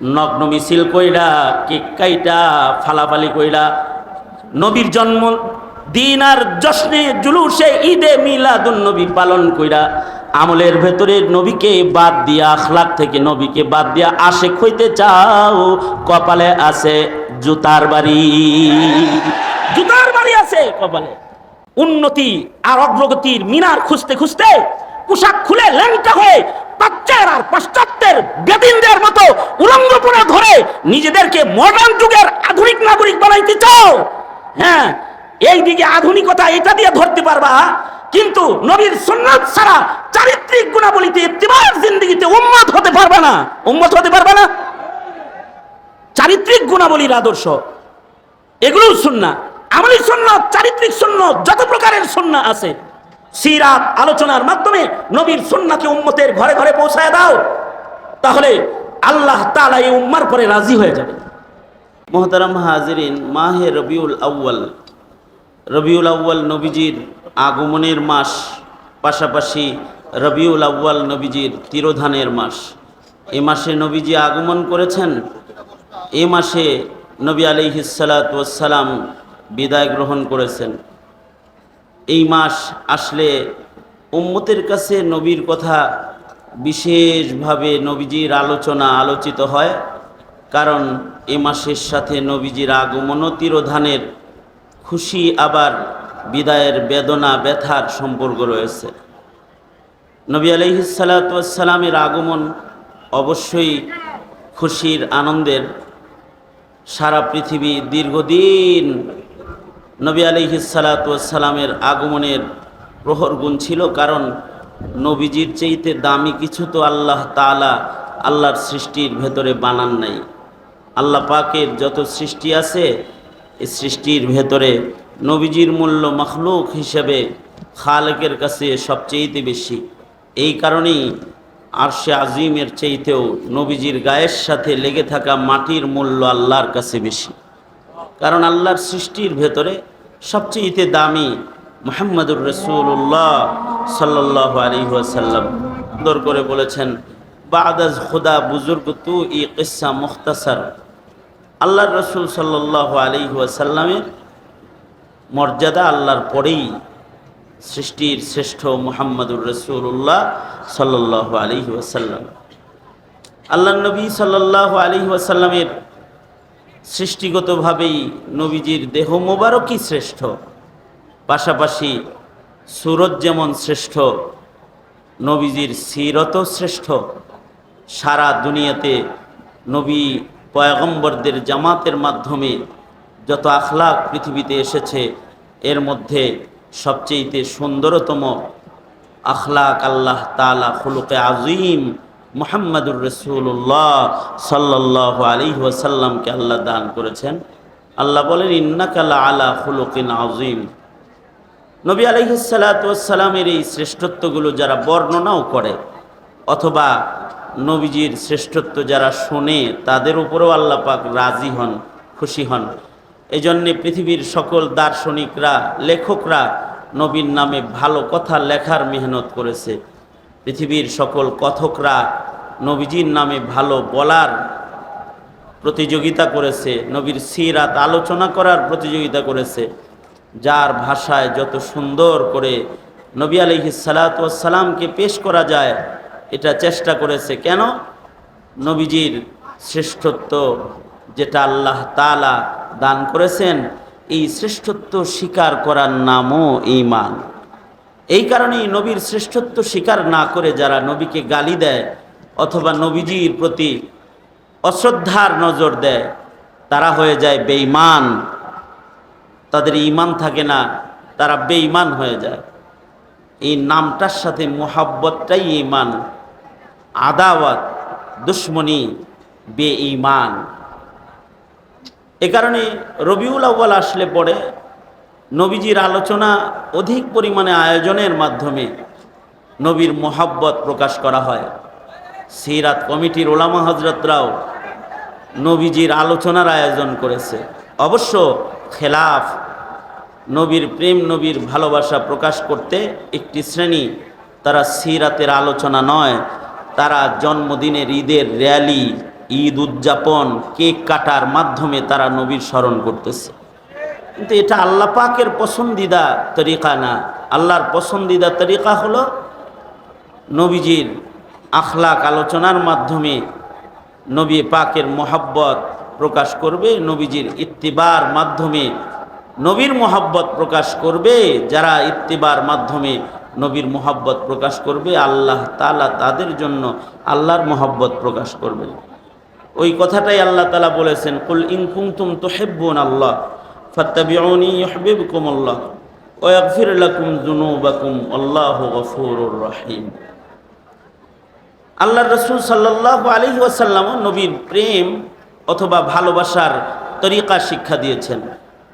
নগ্ন মিছিল কইরা, কেক কাইটা, ফালাফালি কইরা, নবীর জন্ম দিন আর জশ্নে জুলুসে ঈদে মিলাদুন নবী পালন কইরা, আমলের ভেতরে নবীকে বাদ দিয়া, আখলাক থেকে নবীকে বাদ দিয়া আশেক খইতে চাও, কপালে আছে জুতার বাড়ি। জুতার বাড়ি আছে কপালে। উন্নতি আর অগ্রগতির মিনার খুঁজতে খুঁজতে পোশাক খুলে ল্যাংটা হয়ে পাশ্চার আর পাশ্চাত্যের বেদিনদের মতো উলঙ্গপনা ধরে নিজেদেরকে মডার্ন যুগের আধুনিক নাগরিক বানাইতে চাও? হ্যাঁ এই দিকে আধুনিকতা এটা দিয়ে ধরতে পারবা, কিন্তু নবীর সুন্নাত ছাড়া চারিত্রিক গুণাবলীতে ইত্তিবার জিন্দগিতে উম্মত হতে পারবে না। উম্মত হতে পারবে না? চারিত্রিক গুণাবলীর আদর্শ, এগুলোও সুন্না আমলি শূন্য চারিত্রিক শূন্য যত প্রকারের শূন্য আছে সিরাত আলোচনার মাধ্যমে নবীর সুন্নাকে উম্মতের ঘরে ঘরে পৌঁছায় দাও, তাহলে আল্লাহ তাআলা এই উম্মার পরে রাজি হয়ে যাবে। মোহতারাম হাজিরিন, মাহে রবিউল আউ্য়াল। রবিউল আউ্য়াল নবীজির আগমনের মাস, পাশাপাশি রবিউল আউ্য়াল নবীজির তিরোধানের মাস। এ মাসে নবীজি আগমন করেছেন। এ মাসে নবী আলিহিসালাম বিদায় গ্রহণ করেছেন। এই মাস আসলে উম্মতের কাছে নবীর কথা বিশেষভাবে নবীজির আলোচনা আলোচিত হয়, কারণ এ মাসের সাথে নবীজির আগমন তিরোধানের খুশি আবার বিদায়ের বেদনা ব্যথার সম্পর্ক রয়েছে। নবী আলহিসাল্লামের আগমন অবশ্যই খুশির আনন্দের সারা পৃথিবী দীর্ঘদিন নবী আলিহিসালামের আগমনের প্রহর গুণ ছিল কারণ নবীজির চেয়েতে দামি কিছু তো আল্লাহ তালা আল্লাহর সৃষ্টির ভেতরে বানান নাই। আল্লাহ পাকের যত সৃষ্টি আছে, এই সৃষ্টির ভেতরে নবীজির মূল্য মখলুক হিসেবে খালেকের কাছে সবচেয়েতে বেশি। এই কারণেই আরশে আজিমের চাইতেও নবীজির গায়ের সাথে লেগে থাকা মাটির মূল্য আল্লাহর কাছে বেশি। কারণ আল্লাহর সৃষ্টির ভেতরে সবচেয়ে দামি মোহাম্মদুর রসুল্লাহ সাল্লাহ আলী ওয়াসাল্লাম। সুন্দর করে বলেছেন, বাদাজ খুদা বুজুর্গ তু ই কিসা মুখতাসার। আল্লাহর রসুল সাল্লাহ আলী ওয়াসাল্লামের মর্যাদা আল্লাহর পরেই সৃষ্টির শ্রেষ্ঠ মোহাম্মদুর রসুল্লাহ সাল্লাহ আলী ওয়াসাল্লাম। আল্লাহ নবী সাল্লাহ আলী ওয়াসাল্লামের সৃষ্টিগতভাবেই নবীজির দেহ মোবারকই শ্রেষ্ঠ। পাশাপাশি সুরত যেমন শ্রেষ্ঠ, নবীজির সিরত শ্রেষ্ঠ। সারা দুনিয়াতে নবী পয়গম্বরদের জামাতের মাধ্যমে যত আখলাক পৃথিবীতে এসেছে, এর মধ্যে সবচেয়েতে সুন্দরতম আখলাক আল্লাহ তালা খুলুকে আজিম মোহাম্মদুর রসুল্লাহ সাল্লাহ আলী ওয়াসাল্লামকে আল্লাহ দান করেছেন। আল্লাহ বলেন ইন্নাকাল্লা আলা খুলুকিন আজিম নবী আলহিসাল্লামের এই শ্রেষ্ঠত্বগুলো যারা বর্ণনাও করে, অথবা নবীজির শ্রেষ্ঠত্ব যারা শোনে, তাদের উপরেও আল্লাহ পাক রাজি হন, খুশি হন। এই জন্যে পৃথিবীর সকল দার্শনিকরা, লেখকরা নবীর নামে ভালো কথা লেখার মেহনত করেছে। পৃথিবীর সকল কথকরা নবীজির নামে ভালো বলার প্রতিযোগিতা করেছে, নবীর সিরাত আলোচনা করার প্রতিযোগিতা করেছে, যার ভাষায় যত সুন্দর করে নবী আলহি সালাতামকে পেশ করা যায়, এটা চেষ্টা করেছে। কেন? নবীজির শ্রেষ্ঠত্ব যেটা আল্লাহ তালা দান করেছেন, এই শ্রেষ্ঠত্ব স্বীকার করার নামও ইমান এই কারণেই নবীর শ্রেষ্ঠত্ব স্বীকার না করে যারা নবীকে গালি দেয় অথবা নবীজির প্রতি অশ্রদ্ধার নজর দেয়, তারা হয়ে যায় বেঈমান। তাদের ইমান থাকে না, তারা বেঈমান হয়ে যায়। এই নামটার সাথে মোহাব্বতটাই ইমান আদাওয়াত, দুশ্মনী বে ইমান এ কারণে রবিউল আউ্বাল আসলে পরে নবীজির আলোচনা অধিক পরিমাণে আয়োজনের মাধ্যমে নবীর মোহাব্বত প্রকাশ করা হয়। সিরাত কমিটির ওলামা হজরতরাও নবীজির আলোচনার আয়োজন করেছে। অবশ্য খেলাফ নবীর প্রেম, নবীর ভালোবাসা প্রকাশ করতে একটি শ্রেণি তারা সিরাতের আলোচনা নয়, তারা জন্মদিনের ঈদের র্যালি, ঈদ উদযাপন, কেক কাটার মাধ্যমে তারা নবীর স্মরণ করতেছে। কিন্তু এটা আল্লাহ পাকের পছন্দিদা তরিকা না। আল্লাহর পছন্দিদা তরিকা হলো নবীজির আখলাক আলোচনার মাধ্যমে নবী পাকের মোহাব্বত প্রকাশ করবে, নবীজির ইত্তিবার মাধ্যমে নবীর মোহাব্বত প্রকাশ করবে, যারা ইত্তিবার মাধ্যমে নবীর মোহাব্বত প্রকাশ করবে, আল্লাহ তালা তাদের জন্য আল্লাহর মোহাব্বত প্রকাশ করবেন। ওই কথাটাই আল্লাহ তালা বলেছেন, কুল ইনকুমতুম তোহেব্বুন আল্লাহ ফাত্তাবিউনি ইউহিব্বুকুম আল্লাহ ওয়া ইয়াগফির লাকুম যুনুবাকুম, আল্লাহু গফুরুর রহিম। আল্লাহ রসুল সাল্লাহ আলী ওয়াসাল্লামও নবীর প্রেম অথবা ভালোবাসার তরিকা শিক্ষা দিয়েছেন।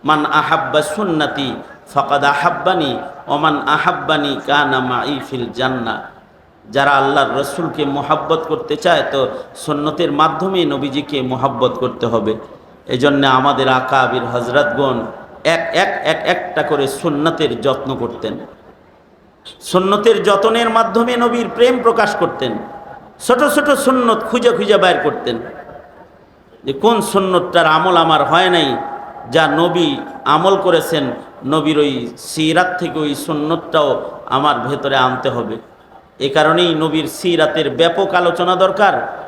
মান আহাব্বা সুন্নাতি ফকাদ আহাব্বানি ওমান আহাব্বানি কানা মাই ফিল জান্না যারা আল্লাহর রসুলকে মোহাব্বত করতে চায় তো সুন্নতের মাধ্যমে নবীজিকে মোহাব্বত করতে হবে। এজন্য আমাদের আকাবির হজরতগণ এক এক এক, একটা করে সুন্নতের যত্ন করতেন। সুন্নতের যতনের মাধ্যমে নবীর প্রেম প্রকাশ করতেন। ছোট ছোট সুন্নত খুঁজে খুঁজে বাইর করতেন। যে কোন সুন্নতটার আমল আমার হয় নাই, যা নবী আমল করেছেন, নবীর ওই সিরাত থেকে ওই সুন্নতটাও আমার ভেতরে আনতে হবে। এ কারণেই নবীর সিরাতের ব্যাপক আলোচনা দরকার।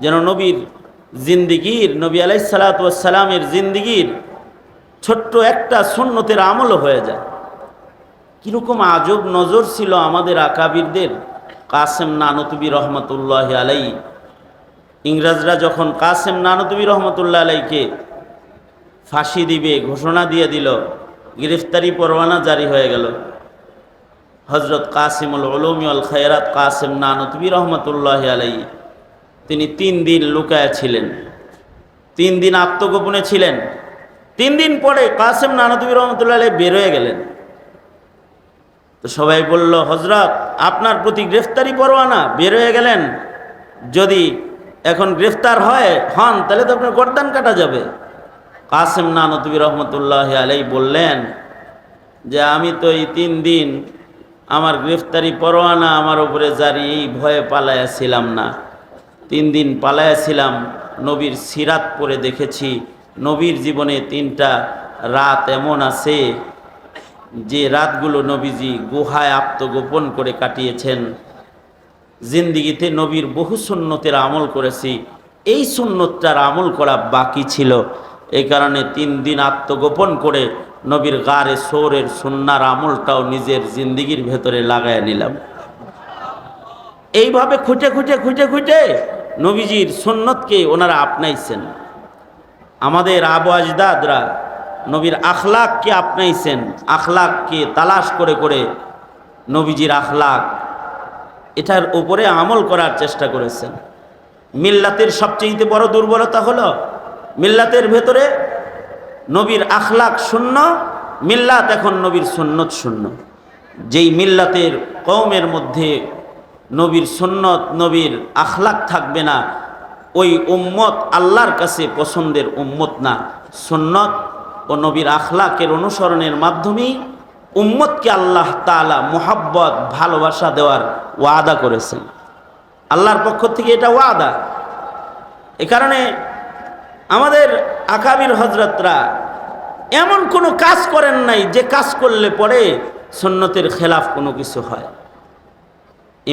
যেন নবীর জিন্দিগির, নবী আলাই সালাতামের জিন্দিগির ছোট্ট একটা সুন্নতের আমলও হয়ে যায়। কীরকম আজব নজর ছিল আমাদের আকাবিরদের। কাসেম নানতুবি রহমতুল্লাহ আলাই। ইংরেজরা যখন কাসেম নানতুবি রহমতুল্লাহ আলাইকে ফাঁসি দিবে, ঘোষণা দিয়ে দিল, গ্রেফতারি পরোয়ানা জারি হয়ে গেল। হজরত কাসিমুল উলুমিউল খৈরাত কাসেম নানতুবি রহমতুল্লাহ আলাই। তিনি তিন দিন লুকায়া ছিলেন। তিন দিন আত্মগোপনে ছিলেন। তিন দিন পরে কাসেম নানতুবি রহমতুল্লাহ আলাই বেরোয় গেলেন। তো সবাই বলল হজরত আপনার প্রতি গ্রেফতারি পরোয়ানা, বের হয়ে গেলেন। যদি এখন গ্রেফতার হয়, হন, তাহলে তো আপনার গরদান কাটা যাবে। কাসেম নানতবী রহমতুল্লাহ আলাই বললেন, যে আমি তো এই তিন দিন আমার গ্রেফতারি পরোয়ানা আমার উপরে জারি এই ভয়ে পালাইয়াছিলাম না। তিন দিন পালাইয়াছিলাম, নবীর সিরাত পরে দেখেছি। নবীর জীবনে তিনটা রাত এমন আছে যে রাতগুলো নবীজি গুহায় আত্মগোপন করে কাটিয়েছেন। জিন্দিগিতে নবীর বহু সুন্নতের আমল করেছি। এই সুন্নতটার আমল করা বাকি ছিল। এই কারণে তিন দিন আত্মগোপন করে নবীর গারে সোরের সুন্নার আমলটাও নিজের জিন্দিগির ভেতরে লাগায় নিলাম। এইভাবে খুঁটে খুঁটে খুঁটে খুঁটে নবীজির সুন্নতকে ওনারা আপনাইছেন। আমাদের আবু আজদাদরা নবীর আখলাককে আপনাইছেন। আখলাককে তালাশ করে করে নবীজির আখলাক এটার উপরে আমল করার চেষ্টা করেছেন। মিল্লাতের সবচেয়ে বড় দুর্বলতা হলো, মিল্লাতের ভেতরে নবীর আখলাক শূন্য, মিল্লাত এখন নবীর সুন্নত শূন্য। যেই মিল্লাতের কৌমের মধ্যে নবীর সুন্নত, নবীর আখলাক থাকবে না। ওই উম্মত আল্লাহর কাছে পছন্দের উম্মত না। সুন্নত ও নবীর আখলাকের অনুসরণের মাধ্যমেই উম্মতকে আল্লাহ তালা মোহাব্বত, ভালোবাসা দেওয়ার ওয়াদা করেছেন। আল্লাহর পক্ষ থেকে এটা ওয়াদা। এ কারণে আমাদের আকাবির হজরতরা এমন কোনো কাজ করেন নাই যে কাজ করলে পরে সন্ন্যতের খেলাফ কোনো কিছু হয়।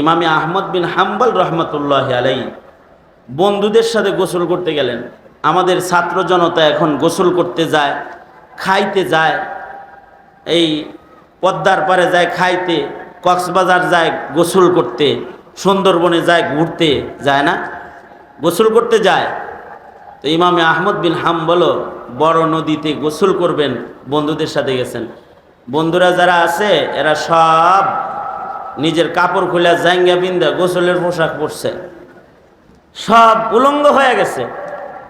ইমামে আহমদ বিন হাম্বল রহমতুল্লাহ আলাই বন্ধুদের সাথে গোসল করতে গেলেন। আমাদের ছাত্র জনতা এখন গোসল করতে যায়, খাইতে যায়, এই পদ্মার পারে যায় খাইতে, কক্সবাজার যায় গোসল করতে, সুন্দরবনে যায় ঘুরতে যায় না? গোসল করতে যায়। তো ইমামে আহমদ বিন হাম বলো বড় নদীতে গোসল করবেন বন্ধুদের সাথে গেছেন। বন্ধুরা যারা আছে, এরা সব নিজের কাপড় খুলে জাঙ্গা বিন্দা গোসলের পোশাক পরছে। সব উলঙ্গ হয়ে গেছে।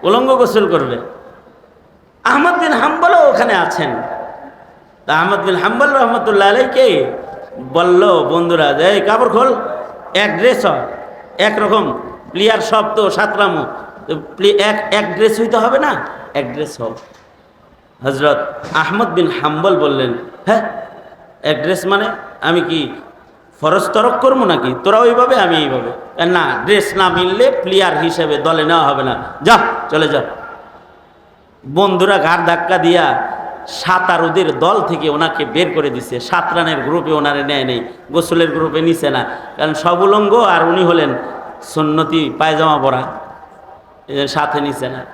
উলঙ্গ গোসল করবে। আহমদ বিন হাম্বলও ওখানে আছেন। তা আহমদ বিন হাম্বল রহমতুল্লাহ আলাইকে বলল, বন্ধুরা এই কাপড় খোল, এক ড্রেস একরকম প্লেয়ার সব তো সাতরামো। এক এক ড্রেস হইতে হবে না, এক ড্রেস হোক। হজরত আহমদ বিন হাম্বল বললেন হ্যাঁ এক ড্রেস মানে আমি কি ফরজ তরক করব নাকি? তোরা ওইভাবে, আমি এইভাবে। না ড্রেস না মিললে প্লেয়ার হিসেবে দলে নেওয়া হবে না। যা, চলে যা। বন্ধুরা ঘাড় ধাক্কা দিয়া সাঁতারুদের দল থেকে ওনাকে বের করে দিছে। সাত রানের গ্রুপে ওনারে নেয় নেই, গোসলের গ্রুপে নিছে না। কারণ সব উলঙ্গ আর উনি হলেন সুন্নতি পায়জামা পরা। এদের সাথে নিছে না।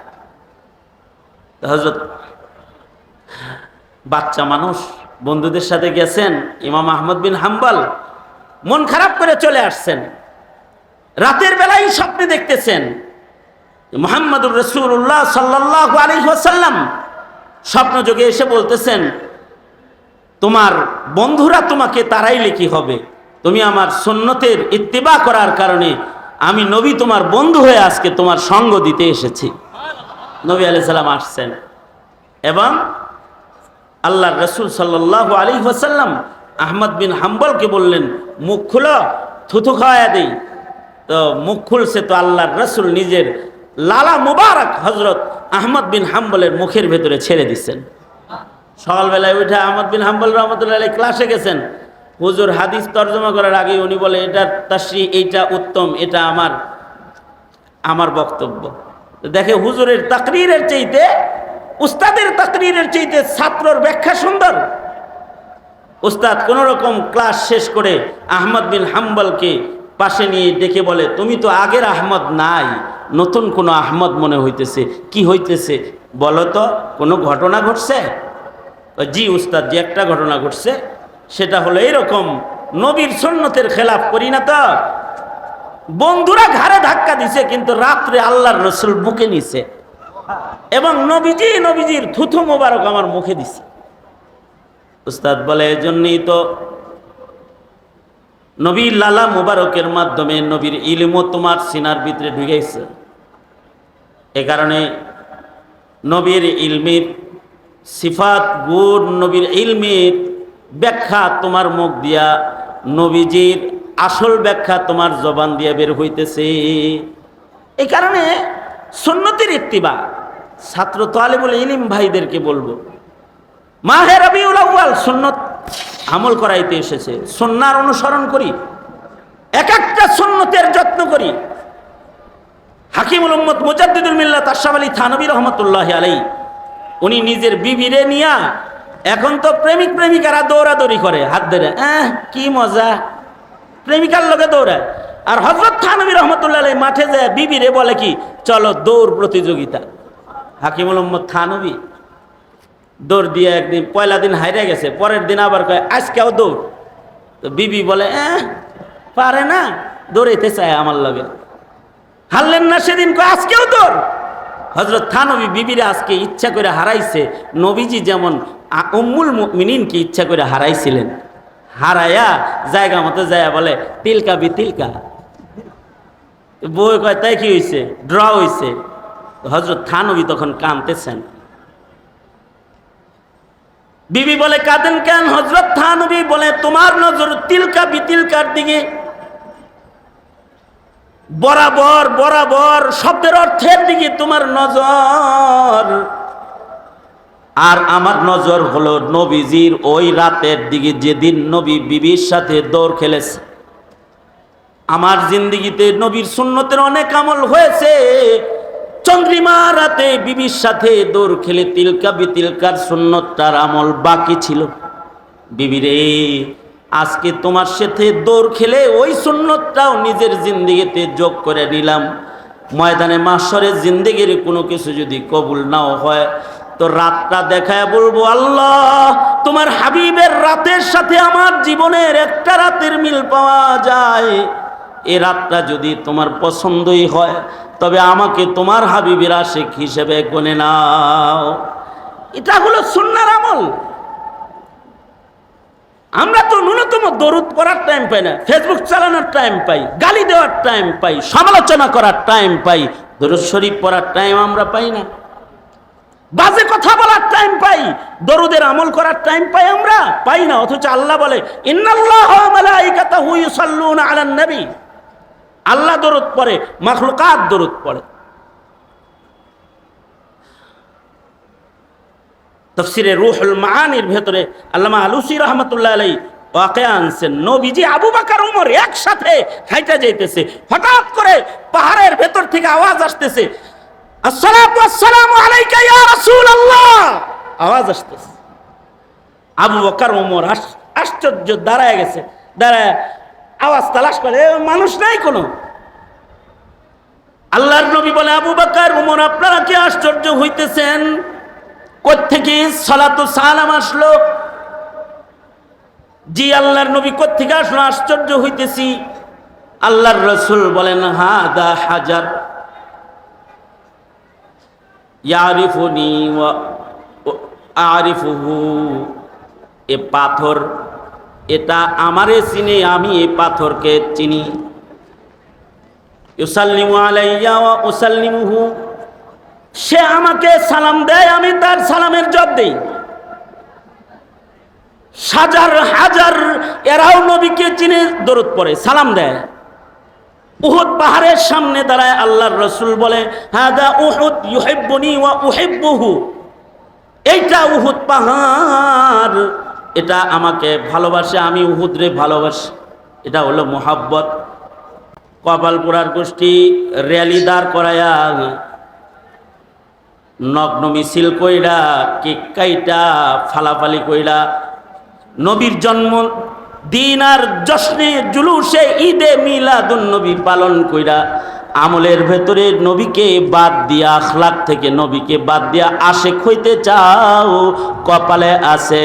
হজরত বাচ্চা মানুষ বন্ধুদের সাথে গেছেন ইমাম আহমদ বিন হাম্বল। মন খারাপ করে চলে আসছেন। রাতের বেলায় স্বপ্নে দেখতেছেন মোহাম্মদুর রসুল্লাহ সাল্লাহ আলী ওয়াসাল্লাম স্বপ্ন যোগে এসে বলতেছেন, তোমার বন্ধুরা তোমাকে তারাইলে কি হবে? তুমি আমার সুন্নতের ইত্তেবা করার কারণে আমি নবী তোমার বন্ধু হয়ে আজকে তোমার সঙ্গ দিতে এসেছি। নবী আলি সাল্লাম আসছেন এবং আল্লাহ রসুল সাল্লাহ আলী ওয়াসাল্লাম আহমদ বিন হাম্বলকে বললেন, মুখ খুলো, থুথু খাওয়া দেই। তো মুখ খুলছে তো আল্লাহর রসুল নিজের লালা মুবারক হজরত আহমদ বিন হাম্বলের মুখের ভেতরে ছেড়ে দিচ্ছেন। সকালবেলায় উঠে আহমদ বিন হাম্বল রহমতুল্লাহ ক্লাসে গেছেন। হুজুর হাদিস তর্জমা করার আগে উনি বলে এটা তাশ্রী এইটা উত্তম, এটা আমার আমার বক্তব্য। দেখে হুজুরের তাকরিরের চাইতে, উস্তাদের তাকরিরের চাইতে ছাত্রর ব্যাখ্যা সুন্দর। উস্তাদ কোন রকম ক্লাস শেষ করে আহমদ বিন হাম্বলকে পাশে নিয়ে ডেকে বলে, তুমি তো আগের আহমদ নাই, নতুন কোনো আহমদ মনে হইতেছে। কি হইতেছে? বলো তো, কোনো ঘটনা ঘটছে? জি উস্তাদ যে একটা ঘটনা ঘটছে, সেটা হলো এরকম নবীর সন্ন্যতের খেলাফ করি না তো। বন্ধুরা ঘাড়ে ধাক্কা দিছে, কিন্তু রাত্রে আল্লাহর রসুল বুকে নিছে। এবং নবীজি, নবীজির থুথু মোবারক আমার মুখে দিছে। উস্তাদ বলে, এজন্যই তো নবীর লালা মুবারকের মাধ্যমে নবীর ইলিমও তোমার সিনার ভিতরে ঢুকেছে। এ কারণে নবীর ইলমির সিফাত, গুণ, নবীর ইলমির ব্যাখ্যা তোমার মুখ দিয়া, নবীজির আসল ব্যাখ্যা তোমার জবান দিয়ে বের হইতেছে। এই কারণে সুন্নতির ইত্তিবা, ছাত্র তালেবুল ইলিম ভাইদেরকে বলব মাহে রবিউল আউয়াল, সুন্নত আমল করাইতে এসেছে। সন্ন্যার অনুসরণ করি, এক একটা সুন্নতের যত্ন করি। হাকিমুল উম্মত মুজাদ্দিদুল মিল্লাত আশরাফ আলী থানবী রহমতুল্লাহ আলাই উনি নিজের বিবিরে নিয়া এখন তো প্রেমিক প্রেমিকারা দৌড়াদৌড়ি করে, হাত ধরে, আহ, কি মজা। প্রেমিকার লোকে দৌড়ায়। আর হজরত থানবী রহমতুল্লাহ আলাই মাঠে যায়, বিবিরে বলে কি, চলো দৌড় প্রতিযোগিতা। হাকিমুল উম্মদ থানবী দৌড় দিয়ে একদিন পয়লা দিন হাইরে গেছে পরের দিন আবার কয় আজকেও দৌড়। তো বিবি বলে "এহ, পারে না দৌড়াইতে চায় আমার লগে। হারলেন না সেদিন কয় আজকেও দৌড়। হজরত থানবী বিবিরা আজকে ইচ্ছা করে হারাইছে নবীজি যেমন উম্মুল মিনিনকে ইচ্ছা করে হারাইছিলেন। হারাইয়া জায়গা মতো যায় বলে তিলকা বি তিলকা। বই কয় তাই কি হয়েছে ড্র হয়েছে হজরত থানবী তখন কানতেছেন বিবি বলে, কাঁদেন কেন? হজরত থানবী বলে, তোমার নজর তিলকা বিতিলকার দিকে। বরাবর বরাবর, শব্দের অর্থের দিকে তোমার নজর। আর আমার নজর হলো নবীজির ওই রাতের দিকে, যেদিন নবী বিবির সাথে দৌড় খেলেছে। আমার জিন্দিগিতে নবীর সুন্নতের অনেক আমল হয়েছে। চন্দ্রিমা রাতে বিবির সাথে দৌড় খেলে তিলকা বিতিলকার সুন্নতটার আমল বাকি ছিল। বিবিরে, আজকে তোমার সাথে দৌড় খেলে ওই সুন্নতটাও নিজের জিন্দিগিতে যোগ করে নিলাম। ময়দানে মাসরের জিন্দিগির কোনো কিছু যদি কবুল নাও হয়, তো রাতটা দেখায় বলব, আল্লাহ, তোমার হাবিবের রাতের সাথে আমার জীবনের একটা রাতের মিল পাওয়া যায়। এ রাতটা যদি তোমার পছন্দই হয় তবে আমাকে তোমার হাবিবের আশেক হিসেবে গনে নাও। এটা হলো সুন্নার আমল। আমরা তো ন্যূনতম দরুদ পড়ার টাইম পাই না ফেসবুক চালানোর টাইম পাই, গালি দেওয়ার টাইম পাই, সমালোচনা করার টাইম পাই, দরুদ শরীফ পড়ার টাইম আমরা পাই না। বাজে কথা বলার টাইম পাই, দরুদের আমল করার টাইম পাই আমরা, পাই না। অথচ আল্লাহ বলে, ইন্নাল্লাহ মালাইকাতাহু ইউসাল্লুনা আলান নবী আল্লাহ দরুদ পড়ে, মাখলুকাত দরুদ পড়ে। তফসিরে রুহুল মাহানির ভেতরে আল্লামা আলুসি রহমতুল্লাহ আলাই ওয়াকে আনছেন, নবীজি আবু বাকার, উমর একসাথে হাইটা যাইতেছে। হঠাৎ করে পাহাড়ের ভেতর থেকে আওয়াজ আসতেছে আওয়াজ আসতেছে। আবু বকর আস- আশ্চর্য, দাঁড়ায় গেছে। দাঁড়ায় আওয়াজ তালাশ করে মানুষ নাই কোনো। আল্লাহর নবী বলে, আবু বকর ওমর আপনারা কি আশ্চর্য হইতেছেন? কোত্থেকে সালাতু সালাম আসলো? জি, আল্লাহর নবী কোত্থেকে আসলো? আশ্চর্য হইতেছি। আল্লাহর রসুল বলেন হা দা হাজার ওয়া আরিফুহু, এ পাথর এটা আমারে চিনে আমি এই পাথরকে চিনি। সে আমাকে সালাম দেয়, আমি তার সালামের জব দেই। হাজার হাজার, এরাও নবীকে চিনে দরদ পড়ে, সালাম দেয়। উহুদ পাহাড়ের সামনে দাঁড়ায় আল্লাহর রসুল বলে হাদা উহুদ ইউহিব্বুনি ওয়া উহিব্বুহু। এইটা উহুদ পাহাড়। এটা আমাকে ভালোবাসে, আমি উহুদরে ভালোবাসি। এটা হলো মোহাব্বত। কপালপুরার গোষ্ঠী, র্যালি দাঁড় করায়া, নগ্ন মিছিল কইরা, কেক কাইটা, ফালাফালি কইরা, নবীর জন্ম দিন আর জশ্নে জুলুসে ঈদে মিলাদুন নবী পালন কইরা, আমলের ভেতরে নবীকে বাদ দিয়া আখলাক থেকে নবীকে বাদ দিয়া আশে হইতে চাও, কপালে আছে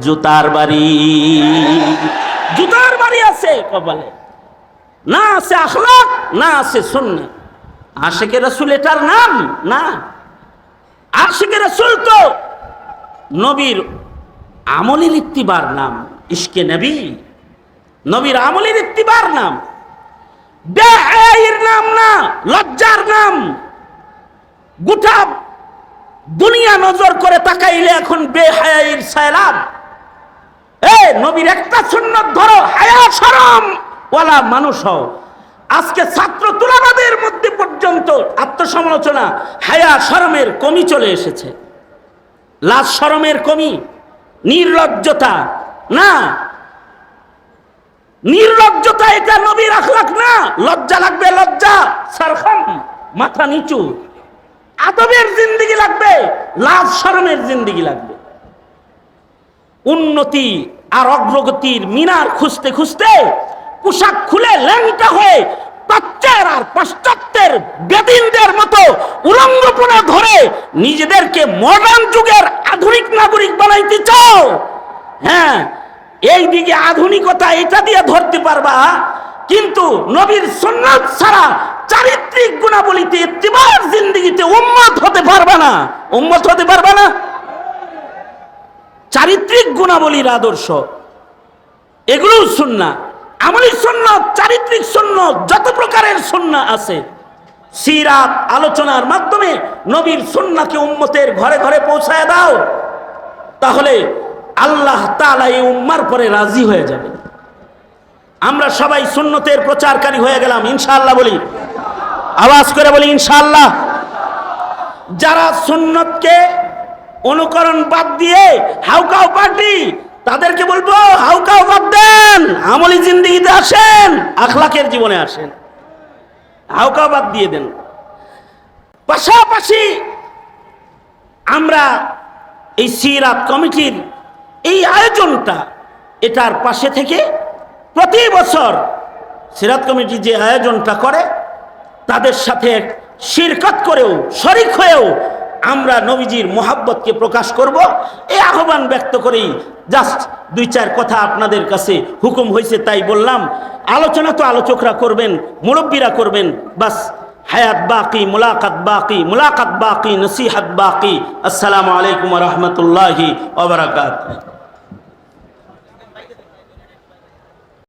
জুতার বাড়ি। জুতার বাড়ি আছে কপালে। না আছে আখলাক, না আছে সুন্না আশেকে রসুল এটার নাম? না। আশেকে রসুল তো নবীর আমলের ইত্তিবার নাম, ইশকে নবী। নবীর আমলের ইত্তিবার নাম। নাম না, লজ্জার নাম। গোটা দুনিয়া নজর করে তাকাইলে এখন বেহায়ের সায়লাব এ নবীর একটা সুন্নত ধরো, হায়া শরম। ওয়ালা মানুষ হও। আজকে ছাত্র তুলাবাদের মধ্যে পর্যন্ত আত্মসমালোচনা, হায়া শরমের কমি চলে এসেছে। লাজ শরমের কমি, নির্লজ্জতা, না। নির্লজ্জতা এটা নবীর আখলাক না। লজ্জা লাগবে, লজ্জা। সারখাম, মাথা নিচু। আদবের জিন্দিগি লাগবে, লাজ শরমের জিন্দিগি লাগবে। উন্নতি আর অগ্রগতির মিনার খুঁজতে খুঁজতে পোশাক খুলে ল্যাংটা হয়ে প্রাচ্যের আর পাশ্চাত্যের বেদিনদের মতো উলঙ্গপনা ধরে নিজেদেরকে মডার্ন যুগের আধুনিক নাগরিক বানাইতে চাও? হ্যাঁ এই দিকে আধুনিকতা এটা দিয়ে ধরতে পারবা, কিন্তু নবীর সন্ন্যাস ছাড়া চারিত্রিক গুণাবলীতে ইত্তিবার জিন্দিগিতে উম্মত হতে পারবা না। উম্মত হতে পারবা না? চারিত্রিক গুণাবলীর আদর্শ। এগুলোও সুন্না আমলি শূন্য চারিত্রিক শূন্য যত প্রকারের শূন্য আছে, সিরাত, আলোচনার মাধ্যমে নবীর সুন্নাকে উম্মতের ঘরে ঘরে পৌঁছায় দাও, তাহলে আল্লাহ তাআলা এই উম্মার পরে রাজি হয়ে যাবে। আমরা সবাই সুন্নতের প্রচারকারী হয়ে গেলাম, ইনশাআল্লাহ বলি। আওয়াজ করে বলি, ইনশাআল্লাহ। যারা সুন্নতকে অনুকরণ বাদ দিয়ে হাউকাও পার্টি। তাদেরকে বলব হাউকাও বাদ দেন, আমলি জিন্দিগিতে আসেন, আখলাকের জীবনে আসেন। হাউকাও বাদ দিয়ে দেন। পাশাপাশি আমরা এই সিরাত কমিটির এই আয়োজনটা এটার পাশে থেকে প্রতি বছর সিরাত কমিটি যে আয়োজনটা করে, তাদের সাথে শিরকত করেও, শরিক হয়েও আমরা নবীজির মোহাব্বতকে প্রকাশ করব। এই আহ্বান ব্যক্ত করেই জাস্ট দুই চার কথা আপনাদের কাছে হুকুম হয়েছে তাই বললাম। আলোচনা তো আলোচকরা করবেন, মুরব্বীরা করবেন, বাস। হায়াত বাকি, মুলাকাত বাকি মুলাকাত বাকি, নসিহাত বাকি। আসসালামু আলাইকুম রহমতুল্লাহি ওবরাকাত